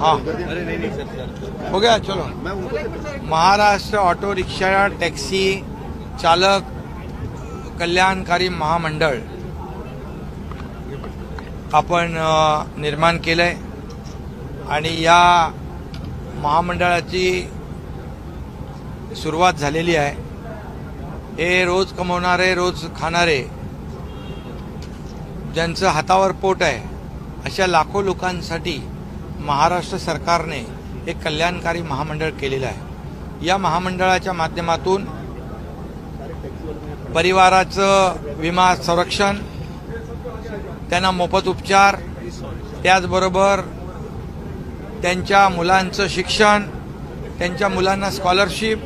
हाँ. हो गया चलो. महाराष्ट्र ऑटो रिक्षा टॅक्सी चालक कल्याणकारी महामंडळ. आपण निर्माण निर्माण केलंय. आणि या महामंडळाची सुरुवात झालेली आहे. हे रोज कमवणारे रोज खाणारे ज्यांचं हातावर पोट आहे अशा लाखो लोकांसाठी महाराष्ट्र सरकारने एक कल्याणकारी महामंडळ केलेलं आहे. या महामंडळाच्या माध्यमातून परिवाराचं विमा संरक्षण त्यांना मोफत उपचार त्याचबरोबर त्यांच्या मुलांचं शिक्षण त्यांच्या मुलांना स्कॉलरशिप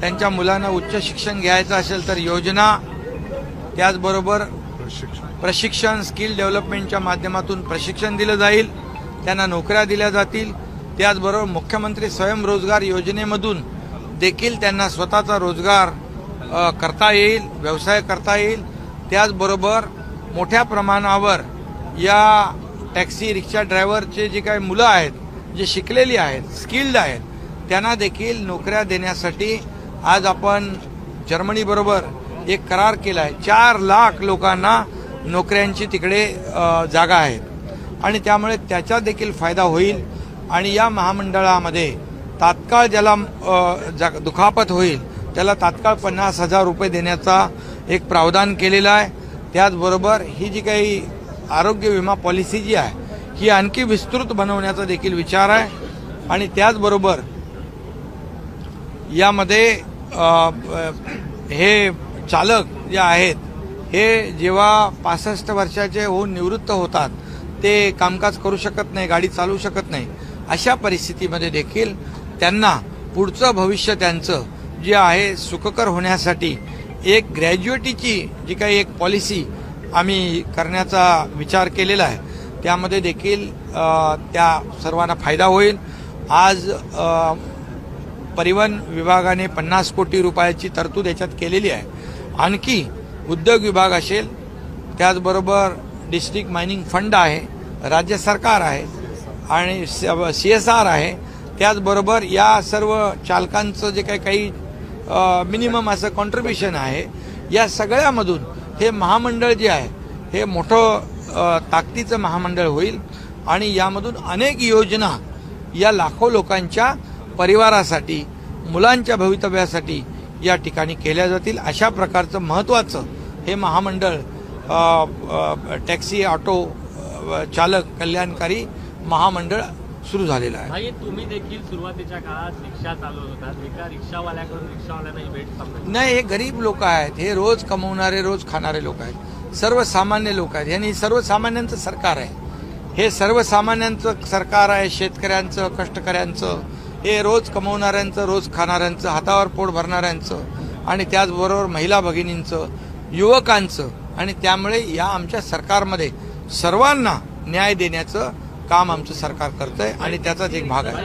त्यांच्या मुलांना उच्च शिक्षण घ्यायचं असेल तर योजना त्याचबरोबर प्रशिक्षण स्किल डेव्हलपमेंटच्या माध्यमातून प्रशिक्षण दिलं जाईल. त्यांना नोकऱ्या दिल्या जातील. त्याचबरोबर मुख्यमंत्री स्वयंरोजगार योजनेमधून देखील त्यांना स्वतःचा रोजगार करता येईल व्यवसाय करता येईल. त्याचबरोबर मोठ्या प्रमाणावर या टॅक्सी रिक्षा ड्रायव्हरचे जे काही मुलं आहेत जे शिकलेली आहेत स्किल्ड आहेत त्यांना देखील नोकऱ्या देण्यासाठी आज आपण जर्मनीबरोबर एक करार केला आहे चार लाख लोकांना नोकऱ्यांची तिकडे जागा आहेत. आणि त्यामुळे त्याचा देखील फायदा होईल. आणि या महामंडळामध्ये तात्काळ ज्याला दुखापत होईल त्याला तात्काळ पन्नास हजार रुपये देण्याचा एक प्रावधान केलेला आहे. त्याचबरोबर ही जी काही आरोग्य विमा पॉलिसी जी आहे ही आणखी विस्तृत बनवण्याचा देखील विचार आहे. आणि त्याचबरोबर यामध्ये हे चालक जे आहेत हे जेव्हा पासष्ट वर्षाचे होऊन निवृत्त होतात ते कामकाज करू शकत नाही गाडी चालवू शकत नाही अशा परिस्थितीमध्ये देखील त्यांना पुढचं भविष्य त्यांचं जे आहे सुखकर होण्यासाठी एक ग्रॅज्युएटीची जी काही एक पॉलिसी आम्ही करण्याचा विचार केलेला आहे त्यामध्ये देखील त्या सर्वांना फायदा होईल. आज परिवहन विभागाने पन्नास कोटी रुपयाची तरतूद याच्यात केलेली आहे. आणखी उद्योग विभाग असेल त्याचबरोबर डिस्ट्रिक्ट मायनिंग फंड आहे राज्य सरकार आहे आणि सी एस आर आहे. त्याचबरोबर या सर्व चालकांचं जे काही काही मिनिमम असं कॉन्ट्रीब्युशन आहे या सगळ्यामधून हे महामंडळ जे आहे हे मोठं ताकदीचं महामंडळ होईल आणि यामधून अनेक योजना या लाखो लोकांच्या परिवारासाठी मुलांच्या भवितव्यासाठी या ठिकाणी केल्या जातील. अशा प्रकारचं महत्त्वाचं हे महामंडळ टॅक्सी ऑटो चालक कल्याणकारी महामंडळ सुरू झालेलं आहे. भाई तुम्ही देखील सुरुवातीच्या काळात रिक्षा चालवत होतात एका रिक्षावाल्याकडून रिक्षावाल्यांना भेट नाही हे गरीब लोक आहेत. हे रोज कमवणारे रोज खाणारे लोक आहेत. सर्वसामान्य लोक आहेत. यांनी सर्वसामान्यांचं सरकार आहे. हे सर्वसामान्यांचं सरकार आहे. शेतकऱ्यांचं कष्टकऱ्यांचं. हे रोज कमवणाऱ्यांचं रोज खाणाऱ्यांचं हातावर पोट भरणाऱ्यांचं आणि त्याचबरोबर महिला भगिनींचं युवकांचं. आणि त्यामुळे या आमच्या सरकारमध्ये सर्वांना न्याय देण्याचं काम आमचं सरकार करतंय आणि त्याचाच एक भाग आहे.